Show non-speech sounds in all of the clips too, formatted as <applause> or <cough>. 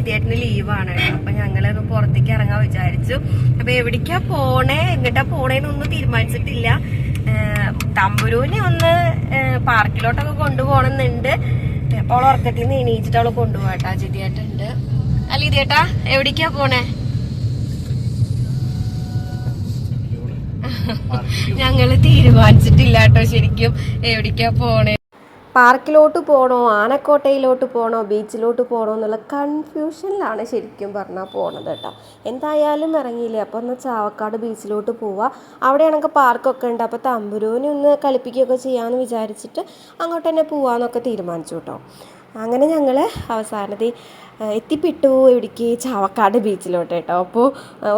ജിതേട്ടന് ലീവാണ്. കേട്ടോ അപ്പൊ ഞങ്ങളൊന്ന് പുറത്തേക്ക് ഇറങ്ങാൻ വിചാരിച്ചു. അപ്പൊ എവിടേക്കാ പോണേ? എങ്ങട്ടാ പോണേന്നൊന്നും തീരുമാനിച്ചിട്ടില്ല. തമ്പുരൂനെ ഒന്ന് പാർക്കിലോട്ടൊക്കെ കൊണ്ടുപോകണമെന്നുണ്ട് അപ്പോൾ അവൾ ഉറക്കത്തിൽ നിന്ന് എണീച്ചിട്ട് അവൾ കൊണ്ടുപോകട്ടാ ജിതേട്ടുണ്ട് അല്ല ഇതേട്ടാ എവിടേക്കാ പോണേ? <laughs> ഞങ്ങൾ തീരുമാനിച്ചിട്ടില്ല കേട്ടോ ശരിക്കും. എവിടേക്കാ പോണേ? പാർക്കിലോട്ട് പോകണോ ആനക്കോട്ടയിലോട്ട് പോകണോ ബീച്ചിലോട്ട് പോകണോ എന്നുള്ള കൺഫ്യൂഷനിലാണ് ശരിക്കും പറഞ്ഞാൽ പോണത് കേട്ടോ. എന്തായാലും ഇറങ്ങിയില്ലേ? അപ്പോൾ ഒന്ന് ചാവക്കാട് ബീച്ചിലോട്ട് പോവുക അവിടെയാണെങ്കിൽ പാർക്കൊക്കെ ഉണ്ട്. അപ്പോൾ തമ്പുരൂവിനെ ഒന്ന് കളിപ്പിക്കുകയൊക്കെ ചെയ്യാമെന്ന് വിചാരിച്ചിട്ട് അങ്ങോട്ട് തന്നെ പോവാന്നൊക്കെ തീരുമാനിച്ചു കേട്ടോ. അങ്ങനെ ഞങ്ങൾ അവസാനത്തെ എത്തിപ്പെട്ടു ഇവിടേക്ക് ചാവക്കാട് ബീച്ചിലോട്ട് കേട്ടോ. അപ്പോൾ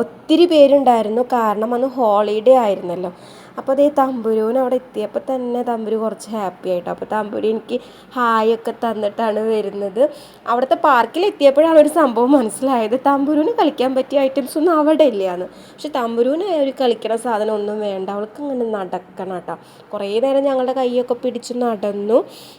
ഒത്തിരി പേരുണ്ടായിരുന്നു. കാരണം അന്ന് ഹോളിഡേ ആയിരുന്നല്ലോ. അപ്പോൾ അതേ തമ്പുരുവിന് അവിടെ എത്തിയപ്പോൾ തന്നെ തമ്പുരു കുറച്ച് ഹാപ്പി ആയിട്ടോ. അപ്പോൾ തമ്പുരു എനിക്ക് ഹായ് ഒക്കെ തന്നിട്ടാണ് വരുന്നത്. അവിടുത്തെ പാർക്കിൽ എത്തിയപ്പോഴാണ് ഒരു സംഭവം മനസ്സിലായത്. തമ്പുരുവിന് കളിക്കാൻ പറ്റിയ ഐറ്റംസ് ഒന്നും അവിടെ ഇല്ലയെന്ന് പക്ഷെ തമ്പുരുവിന് ഒരു കളിക്കണ സാധനം ഒന്നും വേണ്ട. അവൾക്ക് ഇങ്ങനെ നടക്കണം കേട്ടോ. കുറേ നേരം ഞങ്ങളുടെ കൈയൊക്കെ പിടിച്ച് നടന്നു.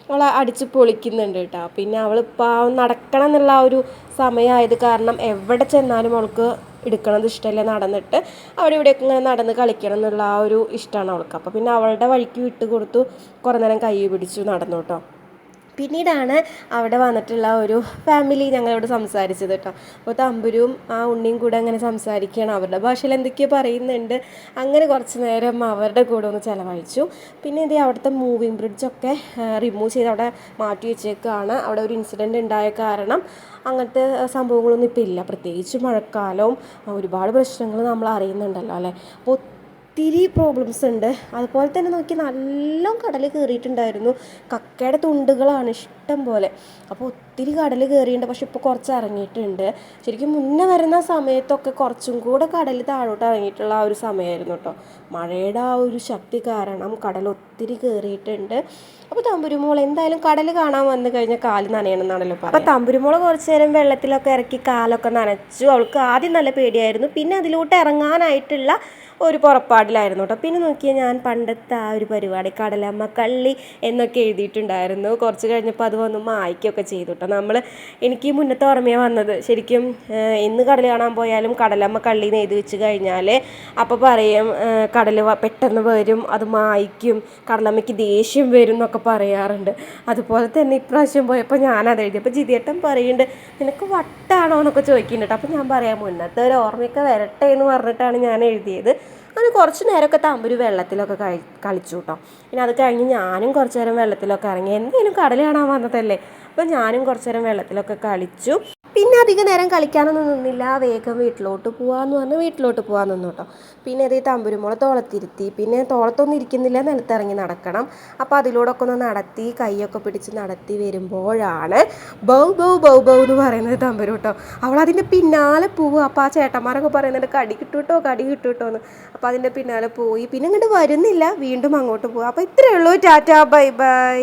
അവൾ അടിച്ച് പൊളിക്കുന്നുണ്ട് കേട്ടോ. പിന്നെ അവൾ ഇപ്പോൾ നടക്കണം എന്നുള്ള ഒരു സമയമായത് കാരണം എവിടെ ചെന്നാലും അവൾക്ക് എടുക്കണത് ഇഷ്ടമല്ല നടന്നിട്ട് അവിടെ ഇവിടെയൊക്കെ ഇങ്ങനെ നടന്ന് കളിക്കണം എന്നുള്ള ആ ഒരു ഇഷ്ടമാണ് അവൾക്ക്. അപ്പോൾ പിന്നെ അവളുടെ വഴിക്ക് വിട്ട് കൊടുത്തു കുറേ നേരം കൈ പിടിച്ചു നടന്നു കേട്ടോ. പിന്നീടാണ് അവിടെ വന്നിട്ടുള്ള ഒരു ഫാമിലി ഞങ്ങളോട് സംസാരിച്ചത് കേട്ടോ അപ്പോൾ തമ്പുരും ആ ഉണ്ണിയും കൂടെ അങ്ങനെ സംസാരിക്കുകയാണ്. അവരുടെ ഭാഷയിൽ എന്തൊക്കെയോ പറയുന്നുണ്ട്. അങ്ങനെ കുറച്ച് നേരം അവരുടെ കൂടെ ഒന്ന് ചിലവഴിച്ചു. പിന്നെ ഇതേ അവിടുത്തെ മൂവിങ് ബ്രിഡ്ജൊക്കെ റിമൂവ് ചെയ്ത് അവിടെ മാറ്റി വെച്ചേക്കാണ്. അവിടെ ഒരു ഇൻസിഡന്റ് ഉണ്ടായ കാരണം അങ്ങനത്തെ സംഭവങ്ങളൊന്നും ഇപ്പോൾ ഇല്ല. പ്രത്യേകിച്ച് മഴക്കാലവും ഒരുപാട് പ്രശ്നങ്ങൾ നമ്മൾ അറിയുന്നുണ്ടല്ലോ അല്ലേ? അപ്പോൾ ഒത്തിരി പ്രോബ്ലംസ് ഉണ്ട്. അതുപോലെ തന്നെ നോക്കി നല്ല കടൽ കയറിയിട്ടുണ്ടായിരുന്നു കക്കയുടെ തുണ്ടുകളാണ് ഇഷ്ടം പോലെ. അപ്പോൾ ഒത്തിരി കടൽ കയറിയിട്ടുണ്ട്. പക്ഷെ ഇപ്പോൾ കുറച്ച് ഇറങ്ങിയിട്ടുണ്ട് ശരിക്കും മുന്നേ വരുന്ന സമയത്തൊക്കെ കുറച്ചും കൂടെ കടൽ താഴോട്ട് ഇറങ്ങിയിട്ടുള്ള ആ ഒരു സമയമായിരുന്നു കേട്ടോ. മഴയുടെ ആ ഒരു ശക്തി കാരണം കടൽ ഒത്തിരി കയറിയിട്ടുണ്ട്. അപ്പോൾ തമ്പുരുമോൾ എന്തായാലും കടൽ കാണാൻ വന്നു കഴിഞ്ഞാൽ കാൽ നനയണമെന്നാണല്ലോ പറയുക. അപ്പോൾ തമ്പുരുമോൾ കുറച്ച് നേരം വെള്ളത്തിലൊക്കെ ഇറക്കി കാലൊക്കെ നനച്ചു. അവൾക്ക് ആദ്യം നല്ല പേടിയായിരുന്നു. പിന്നെ അതിലോട്ട് ഇറങ്ങാനായിട്ടുള്ള ഒരു പുറപ്പാടിലായിരുന്നു കേട്ടോ. പിന്നെ നോക്കിയാൽ ഞാൻ പണ്ടത്തെ ആ ഒരു പരിപാടി കടലമ്മ കള്ളി എന്നൊക്കെ എഴുതിയിട്ടുണ്ടായിരുന്നു. കുറച്ച് കഴിഞ്ഞപ്പോൾ അത് വന്ന് മായ്ക്കുകയൊക്കെ ചെയ്തു കേട്ടോ. നമ്മൾ എനിക്ക് മുന്നത്തെ ഓർമ്മയാണ് വന്നത്. ശരിക്കും ഇന്ന് കടൽ കാണാൻ പോയാലും കടലമ്മ കള്ളി നെയ്ത് വെച്ച് കഴിഞ്ഞാൽ അപ്പോൾ പറയും കടൽ പെട്ടെന്ന് വരും അത് മായ്ക്കും കടലമ്മയ്ക്ക് ദേഷ്യം വരും എന്നൊക്കെ പറയാറുണ്ട്. അതുപോലെ തന്നെ ഇപ്രാവശ്യം പോയപ്പോൾ ഞാനത് എഴുതി. അപ്പോൾ ജിതിയേട്ടൻ പറയുന്നുണ്ട് നിനക്ക് വട്ടാണോ? എന്നൊക്കെ ചോദിക്കുന്നുണ്ട്. അപ്പോൾ ഞാൻ പറയാം മുന്നത്തെ ഒരു ഓർമ്മയൊക്കെ വരട്ടെ എന്ന് പറഞ്ഞിട്ടാണ് ഞാൻ എഴുതിയത്. അങ്ങനെ കുറച്ച് നേരമൊക്കെ തമ്പുരു വെള്ളത്തിലൊക്കെ കഴി കളിച്ചു കേട്ടോ പിന്നെ അത് കഴിഞ്ഞ് ഞാനും കുറച്ച് നേരം വെള്ളത്തിലൊക്കെ ഇറങ്ങി. എന്തെങ്കിലും കടൽ കാണാൻ വന്നതല്ലേ? അപ്പോൾ ഞാനും കുറച്ച് നേരം വെള്ളത്തിലൊക്കെ കളിച്ചു. പിന്നെ അധികം നേരം കളിക്കാനൊന്നും നിന്നില്ല. വേഗം വീട്ടിലോട്ട് പോവാന്ന് പറഞ്ഞ് വീട്ടിലോട്ട് പോകാൻ നിന്നു കേട്ടോ. പിന്നെ അതേ തമ്പുരുമോളെ തോളത്തിരുത്തി. പിന്നെ തോളത്തൊന്നും ഇരിക്കുന്നില്ല. നിലത്തിറങ്ങി നടക്കണം. അപ്പോൾ അതിലൂടെ ഒക്കെ ഒന്ന് നടത്തി കൈയൊക്കെ പിടിച്ച് നടത്തി വരുമ്പോഴാണ് ബൗ ബൗ ബൗ ബൗ എന്ന് പറയുന്നത് തമ്പുരു കേട്ടോ. അവൾ അതിന്റെ പിന്നാലെ പോവും അപ്പോൾ ആ ചേട്ടന്മാരൊക്കെ പറയുന്നുണ്ട് കടി കിട്ടൂട്ടോ കടി കിട്ടൂട്ടോ എന്ന്. അപ്പോൾ അതിന്റെ പിന്നാലെ പോയി. പിന്നെ ഇങ്ങോട്ട് വരുന്നില്ല. വീണ്ടും അങ്ങോട്ട് പോകും അപ്പോൾ ഇത്രയേ ഉള്ളൂ. Tata bye bye.